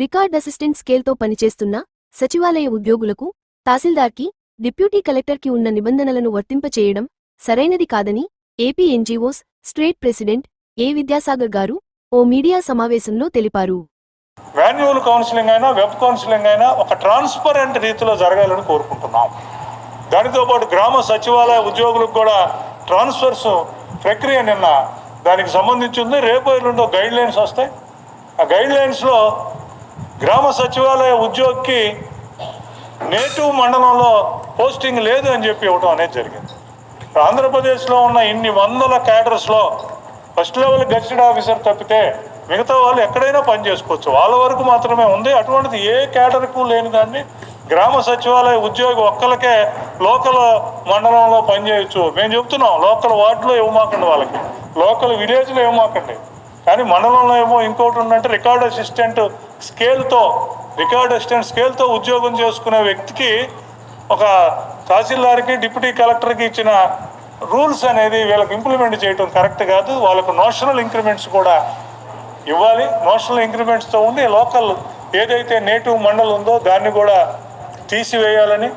Record assistant స్కేల్తో పనిచేస్తున్న సచివాలయ ఉద్యోగులకు తహసీల్దార్కి డిప్యూటీ కలెక్టర్కి ఉన్న నిబంధనలను వర్తింపచేయడం సరైనది కాదని AP NGOs state president A Vidyasagar garu oh media సమావేశంలో తెలిపారు. వాన్యువల్ కౌన్సిలింగ్ అయినా వెబ్ కౌన్సిలింగ్ అయినా ఒక ట్రాన్స్పరెంట్ రీతిలో జరగాలని కోరుకుంటున్నాం. దానితో పాటు గ్రామ సచివాలయ ఉద్యోగులకు కూడా ట్రాన్స్ఫర్స్ ప్రక్రియ నిన్న దానికి సంబంధించి ఉంది రేపు ఎల్లుండో గైడ్ లైన్స్ వస్తాయి. ఆ గైడ్ లైన్స్లో గ్రామ సచివాలయ ఉద్యోగికి నేటివ్ మండలంలో పోస్టింగ్ లేదు అని చెప్పి ఇవ్వడం అనేది జరిగింది. ఆంధ్రప్రదేశ్లో ఉన్న ఇన్ని వందల క్యాడర్స్లో ఫస్ట్ లెవెల్ గెస్టెడ్ ఆఫీసర్ తప్పితే మిగతా వాళ్ళు ఎక్కడైనా పని చేసుకోవచ్చు. వాళ్ళ వరకు మాత్రమే ఉంది. అటువంటిది ఏ క్యాడర్కు లేని దాన్ని గ్రామ సచివాలయ ఉద్యోగి ఒక్కరికే లోకల్ మండలంలో పనిచేయచ్చు మేము చెప్తున్నాం లోకల్ వార్డులో ఇవ్వమాకండి వాళ్ళకి. లోకల్ విలేజ్లో ఇవ్వమాకండి. కానీ మండలంలో ఏమో ఇంకోటి ఉందంటే రికార్డ్ అసిస్టెంట్ స్కేల్తో రికార్డ్ అసిస్టెంట్ స్కేల్తో ఉద్యోగం చేసుకునే వ్యక్తికి ఒక తహసీల్దార్కి డిప్యూటీ కలెక్టర్కి ఇచ్చిన రూల్స్ అనేది వీళ్ళకి ఇంప్లిమెంట్ చేయడం కరెక్ట్ కాదు. వాళ్ళకు నోషనల్ ఇంక్రిమెంట్స్ కూడా ఇవ్వాలి. నోషనల్ ఇంక్రిమెంట్స్తో ఉండి లోకల్ ఏదైతే నేటివ్ మండల్ ఉందో దాన్ని కూడా తీసివేయాలని